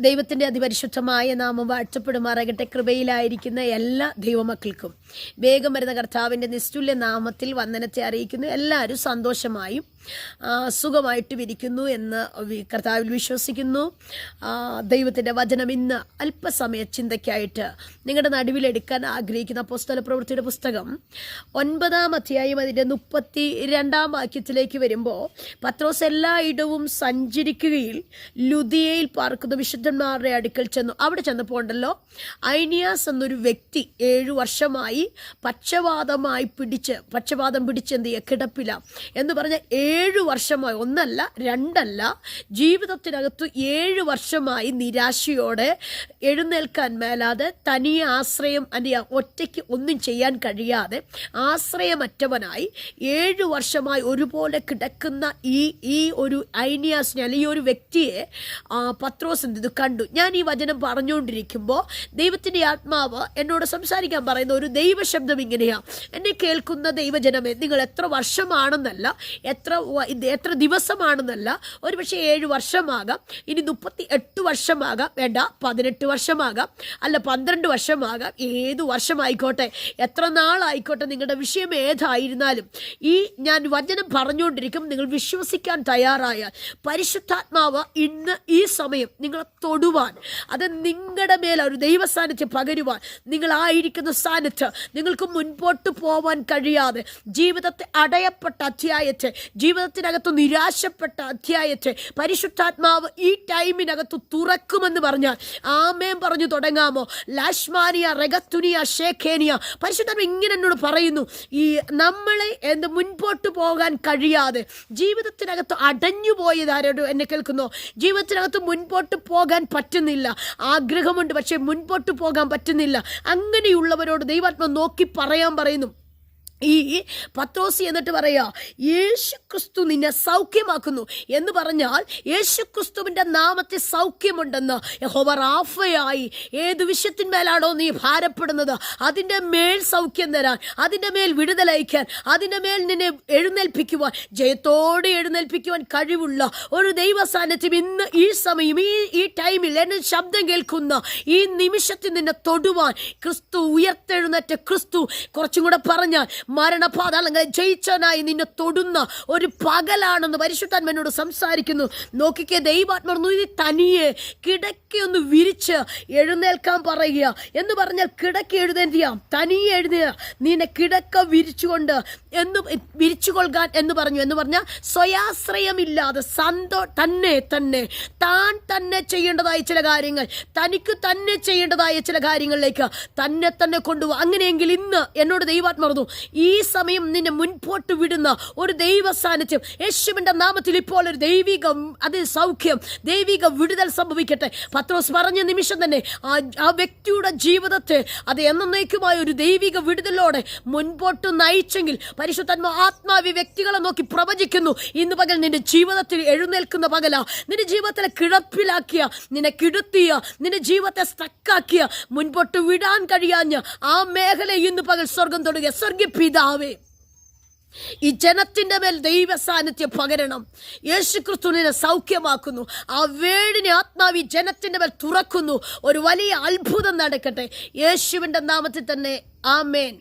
ദൈവത്തിന്റെ അതിപരിശുദ്ധമായ നാമം വാഴ്ത്തപ്പെടുമാറാകട്ടെ. കൃപയിലായിരിക്കുന്ന എല്ലാ ദൈവമക്കൾക്കും. വേഗം വരുന്ന കർത്താവിന്റെ നിസ്തുല്യ നാമത്തിൽ വന്ദനത്തെ അറിയിക്കുന്നു. എല്ലാവരും സന്തോഷമായും സുഖമായിട്ടും ഇരിക്കുന്നു എന്ന് കർത്താവിൽ വിശ്വസിക്കുന്നു. ദൈവത്തിന്റെ വചനം ഇന്ന് അല്പസമയ ചിന്തയ്ക്കായിട്ട് നിങ്ങളുടെ നടുവിലെടുക്കാൻ ആഗ്രഹിക്കുന്ന പുസ്തക പ്രവൃത്തിയുടെ പുസ്തകം ഒൻപതാം അധ്യായം അതിന്റെ മുപ്പത്തി രണ്ടാം വാക്യത്തിലേക്ക് വരുമ്പോൾ പത്രോസ് എല്ലായിടവും സഞ്ചരിക്കുകയിൽ ലുതിയയിൽ പാർക്കുന്ന വിശുദ്ധന്മാരുടെ അടുക്കൽ ചെന്നു. അവിടെ ചെന്നപ്പോൾ ഉണ്ടല്ലോ ഐനിയാസ് എന്നൊരു വ്യക്തി ഏഴു വർഷമായി പക്ഷവാതമായി പിടിച്ച് എന്ത് ചെയ്യുക? കിടപ്പില എന്ന് പറഞ്ഞ ഏഴു വർഷമായി ഒന്നല്ല രണ്ടല്ല ജീവിതത്തിനകത്ത് ഏഴ് വർഷമായി നിരാശയോടെ എഴുന്നേൽക്കാൻ മേലാതെ തനിയെ ആശ്രയം അല്ലെ ഒറ്റയ്ക്ക് ഒന്നും ചെയ്യാൻ കഴിയാതെ ആശ്രയമറ്റവനായി ഏഴ് വർഷമായി ഒരുപോലെ കിടക്കുന്ന ഈ ഈ ഒരു ഐനിയാസിനെ അല്ലെങ്കിൽ ഈ ഒരു വ്യക്തിയെ പത്രോസ് എന്ത് കണ്ടു. ഞാൻ ഈ വചനം പറഞ്ഞുകൊണ്ടിരിക്കുമ്പോൾ ദൈവത്തിന്റെ ആത്മാവ് എന്നോട് സംസാരിക്കാൻ പറയുന്ന ഒരു ദൈവശബ്ദം ഇങ്ങനെയാണ് എന്നെ കേൾക്കുന്ന ദൈവജനമേ നിങ്ങൾ എത്ര വർഷമാണെന്നല്ല എത്ര എത്ര ദിവസമാണെന്നല്ല ഒരു പക്ഷേ ഏഴ് വർഷമാകാം. ഇനി മുപ്പത്തി എട്ട് വർഷമാകാം. വേണ്ട പതിനെട്ട് വർഷമാകാം. അല്ല പന്ത്രണ്ട് വർഷമാകാം. ഏത് വർഷമായിക്കോട്ടെ? എത്ര നാളായിക്കോട്ടെ? നിങ്ങളുടെ വിഷയം ഏതായിരുന്നാലും. ഈ ഞാൻ വചനം പറഞ്ഞുകൊണ്ടിരിക്കും. നിങ്ങൾ വിശ്വസിക്കാൻ തയ്യാറായാൽ പരിശുദ്ധാത്മാവ് ഇന്ന് ഈ സമയം നിങ്ങളെ തൊടുവാൻ അത് നിങ്ങളുടെ മേൽ ഒരു ദൈവസാന്നിധ്യം പകരുവാൻ നിങ്ങളായിരിക്കുന്ന സ്ഥാനത്ത് നിങ്ങൾക്ക് മുൻപോട്ട് പോവാൻ കഴിയാതെ ജീവിതത്തെ അടയപ്പെട്ട അധ്യായത്തെ ജീവിതത്തിനകത്ത് നിരാശപ്പെട്ട അധ്യായത്തെ പരിശുദ്ധാത്മാവ് ഈ ടൈമിനകത്ത് തുറക്കുമെന്ന് പറഞ്ഞാൽ ആമേം പറഞ്ഞു തുടങ്ങാമോ? ലാഷ്മാനിയ റെഗത്തുനിയ ഷേഖേനിയ പരിശുദ്ധാത്മ ഇങ്ങനെ എന്നോട് പറയുന്നു ഈ നമ്മളെ എന്ത് മുൻപോട്ട് പോകാൻ കഴിയാതെ ജീവിതത്തിനകത്ത് അടഞ്ഞു പോയത് ആരോട് എന്നെ കേൾക്കുന്നു? ജീവിതത്തിനകത്ത് മുൻപോട്ട് പോകാൻ പറ്റുന്നില്ല. ആഗ്രഹമുണ്ട് പക്ഷേ മുൻപോട്ട് പോകാൻ പറ്റുന്നില്ല. അങ്ങനെയുള്ളവരോട് ദൈവാത്മ നോക്കി പറയാൻ പറയുന്നു ഈ പത്രോസി എന്നിട്ട് പറയാ യേശു ക്രിസ്തു നിന്നെ സൗഖ്യമാക്കുന്നു. എന്ന് പറഞ്ഞാൽ യേശു ക്രിസ്തുവിന്റെ നാമത്തെ സൗഖ്യമുണ്ടെന്ന് യഹോവ റാഫയായി ഏത് വിഷയത്തിന്മേലാണോ നീ ഭാരപ്പെടുന്നത്? അതിന്റെ മേൽ സൗഖ്യം തരാൻ അതിന്റെ മേൽ വിടുതലയക്കാൻ അതിന്റെ മേൽ നിന്നെ എഴുന്നേൽപ്പിക്കുവാൻ ജയത്തോടെ എഴുന്നേൽപ്പിക്കുവാൻ കഴിവുള്ള ഒരു ദൈവ സാന്നിധ്യം ഇന്ന് ഈ സമയം ഈ ഈ ടൈമിൽ എന്നെ ശബ്ദം കേൾക്കുന്ന ഈ നിമിഷത്തിൽ നിന്നെ തൊടുവാൻ ക്രിസ്തു ഉയർത്തെഴുന്നേറ്റ ക്രിസ്തു കുറച്ചും കൂടെ പറഞ്ഞാൽ മരണപാതാളങ്ങൾ ജയിച്ചവനായി നിന്നെ തൊടുന്ന ഒരു പകലാണെന്ന് പരിശുദ്ധാത്മനോട് സംസാരിക്കുന്നു. നോക്കിക്കേ ദൈവാത്മർ നീ തനിയെ കിടക്കൊന്ന് വിരിച്ച് എഴുന്നേൽക്കാൻ പറയുക. എന്ന് പറഞ്ഞാൽ കിടക്ക എഴുന്നേന്തിയാം തനിയെ എഴുതിയ നിന്നെ കിടക്ക വിരിച്ചുകൊണ്ട് എന്ന് വിരിച്ചു എന്ന് പറഞ്ഞു. എന്ന് പറഞ്ഞാൽ സ്വയാശ്രയമില്ലാതെ സന്തോ തന്നെ തന്നെ താൻ തന്നെ ചെയ്യേണ്ടതായ ചില കാര്യങ്ങൾ തനിക്ക് തന്നെ ചെയ്യേണ്ടതായ ചില കാര്യങ്ങളിലേക്ക് തന്നെ തന്നെ കൊണ്ടുപോകുക അങ്ങനെയെങ്കിൽ ഇന്ന് എന്നോട് ദൈവാത്മർന്നു ഈ സമയം നിന്നെ മുൻപോട്ട് വിടുന്ന ഒരു ദൈവ സാന്നിധ്യം യേശുവിന്റെ നാമത്തിൽ ഇപ്പോൾ ഒരു ദൈവിക അത് സൗഖ്യം ദൈവിക വിടുതൽ സംഭവിക്കട്ടെ. പത്രോസ് പറഞ്ഞ നിമിഷം തന്നെ ആ ആ വ്യക്തിയുടെ ജീവിതത്തെ അത് എന്നേക്കുമായ ഒരു ദൈവിക വിടുതലോടെ മുൻപോട്ട് നയിച്ചെങ്കിൽ പരിശുദ്ധന്മ ആത്മാവി വ്യക്തികളെ നോക്കി പ്രവചിക്കുന്നു. ഇന്ന് പകൽ നിന്റെ ജീവിതത്തിൽ എഴുന്നേൽക്കുന്ന പകല. നിന്റെ ജീവിതത്തിലെ കിടപ്പിലാക്കിയ നിന്നെ കിടത്തിയ നിന്റെ ജീവിതത്തെ സ്റ്റക്കാക്കിയ മുൻപോട്ട് വിടാൻ കഴിയാഞ്ഞ ആ മേഖല ഇന്ന് പകൽ സ്വർഗം തൊടുക. സ്വർഗ പിതാവേ ഈ ജനത്തിന്റെ മേൽ ദൈവ സാന്നിധ്യം പകരണം. യേശു ക്രിസ്തുവിനെ സൗഖ്യമാക്കുന്നു. ആ വേടിനെ ആത്മാവി ജനത്തിന്റെ മേൽ തുറക്കുന്നു. ഒരു വലിയ അത്ഭുതം നടക്കട്ടെ. യേശുവിന്റെ നാമത്തിൽ തന്നെ ആമേൻ.